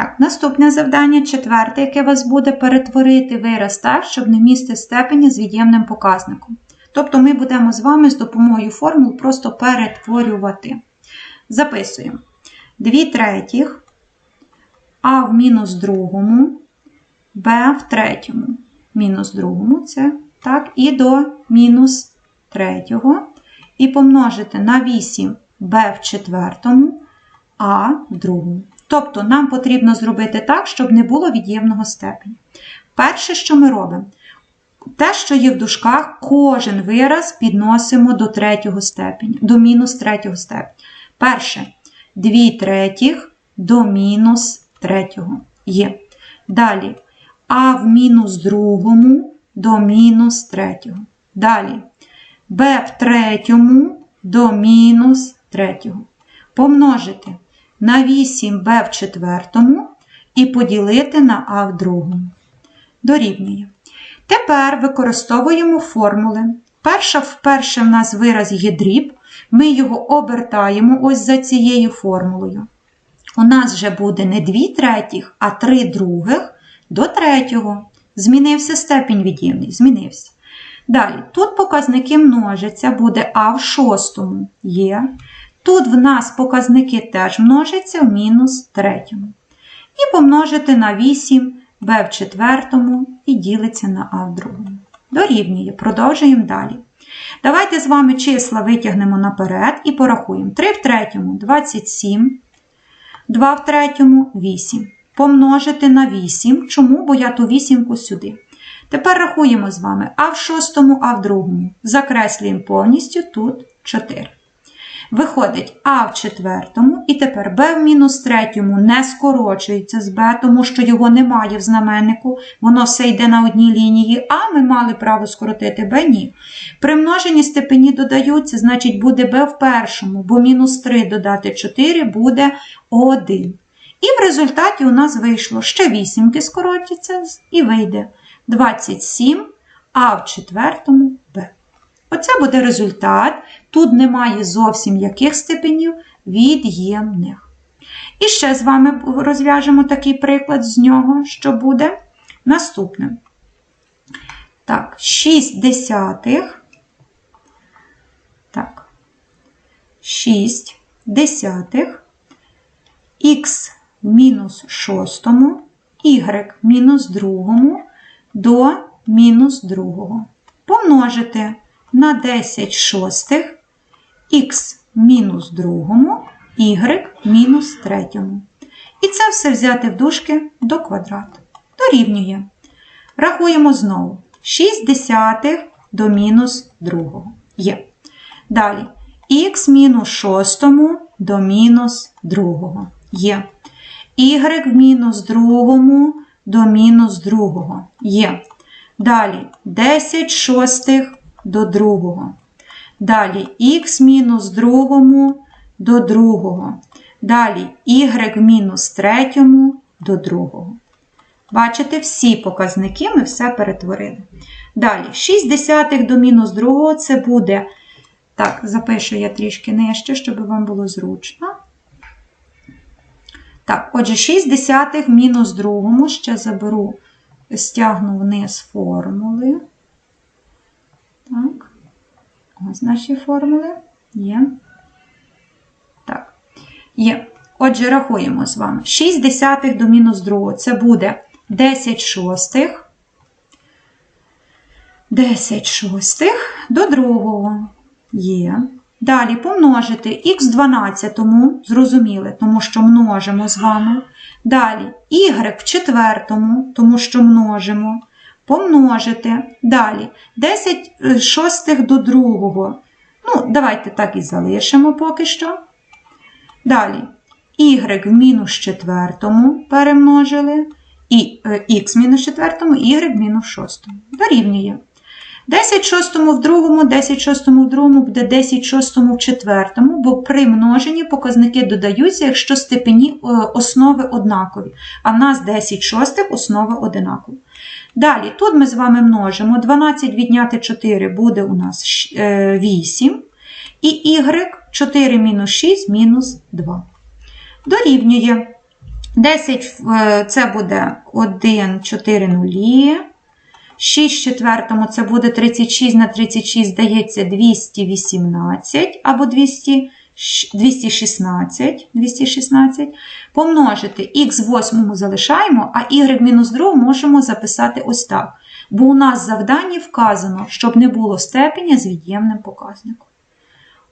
Так, наступне завдання, четверте, яке вас буде перетворити вираз так, щоб не містити степені з від'ємним показником. Тобто ми будемо з вами з допомогою формул просто перетворювати. Записуємо. 2 третіх а в мінус другому, Б в третьому. Мінус другому це так, і до мінус третього. І помножити на 8 Б в четвертому, А в другому. Тобто нам потрібно зробити так, щоб не було від'ємного степеня. Перше, що ми робимо, те, що є в дужках, кожен вираз підносимо до третього степеня, до мінус третього степеня. Перше, 2 третіх до мінус третього є. Далі а в мінус другому до мінус третього. Далі b в третьому до мінус третього. Помножити на 8b в четвертому і поділити на а в другому. Дорівнює. Тепер використовуємо формули. Перша вперше в нас вираз є дріб, ми його обертаємо ось за цією формулою. У нас вже буде не 2 третіх, а 3 других до третього. Змінився степінь від'ємний, змінився. Далі, тут показники множаться, буде А в шостому є. Тут в нас показники теж множаться в мінус третьому. І помножити на 8 Б в четвертому і ділиться на А в другому. Дорівнює. Продовжуємо далі. Давайте з вами числа витягнемо наперед і порахуємо. 3 в третьому 27, 2 в третьому 8. Помножити на 8. Чому? Бо я ту вісімку сюди. Тепер рахуємо з вами А в шостому, А в другому. Закреслюємо повністю тут 4. Виходить А в четвертому, і тепер Б в мінус третьому не скорочується з Б, тому що його немає в знаменнику, воно все йде на одній лінії, а ми мали право скоротити Б ні. При множенні степені додаються, значить буде Б в першому, бо мінус 3 додати 4 буде 1. І в результаті у нас вийшло ще вісімки скоротяться і вийде 27, а в четвертому. Оце буде результат. Тут немає зовсім яких степенів від'ємних. І ще з вами розв'яжемо такий приклад з нього, що буде наступним. Так, 6 десятих. Так, 6 десятих. Х мінус шостому, y мінус другому до мінус другого. Помножити на 10 шостих х мінус другому, y мінус третьому. І це все взяти в дужки до квадрату. Дорівнює. Рахуємо знову. 6 десятих до мінус другого. Є. Далі х мінус шостому до мінус другого. Є. y в мінус другому до мінус другого. Є. Далі 10 шостих до другого. Далі х мінус другому до другого. Далі y мінус третьому до другого. Бачите, всі показники ми все перетворили. Далі, 6 десятих до мінус другого це буде. Так, запишу я трішки нижче, щоб вам було зручно. Так, отже, 6 десятих мінус другому. Ще заберу, стягну вниз формули. Так, ось наші формули. Є. Так, є. Отже, рахуємо з вами. 6 десятих до мінус другого. Це буде 10 шостих. 10 шостих до другого. Є. Далі помножити х 12, зрозуміли, тому що множимо з вами. Далі y в четвертому, тому що множимо. Помножити. Далі 10 шостих до другого. Ну, давайте так і залишимо поки що. Далі y в мінус четвертому перемножили. І х в мінус четвертому, y в мінус шостому. Дорівнює. 10 шостому в другому, 10 шостому в другому буде 10 шостому в четвертому, бо при множенні показники додаються, якщо степені основи однакові. А в нас 10 шостих основи одинакові. Далі, тут ми з вами множимо 12 відняти 4 буде у нас 8. І y 4 мінус 6 мінус 2. Дорівнює. 10 е, це буде 1, 4 нулі. 6 в четвертому це буде 36 на 36, здається, 218 або 200, 216, 216. Помножити х в восьмому залишаємо, а y мінус другу можемо записати ось так. Бо у нас в завданні вказано, щоб не було степеня з від'ємним показником.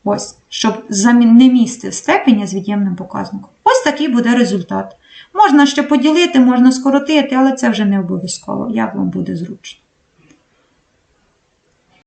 Ось, щоб не містив степеня з від'ємним показником. Ось такий буде результат. Можна ще поділити, можна скоротити, але це вже не обов'язково, як вам буде зручно.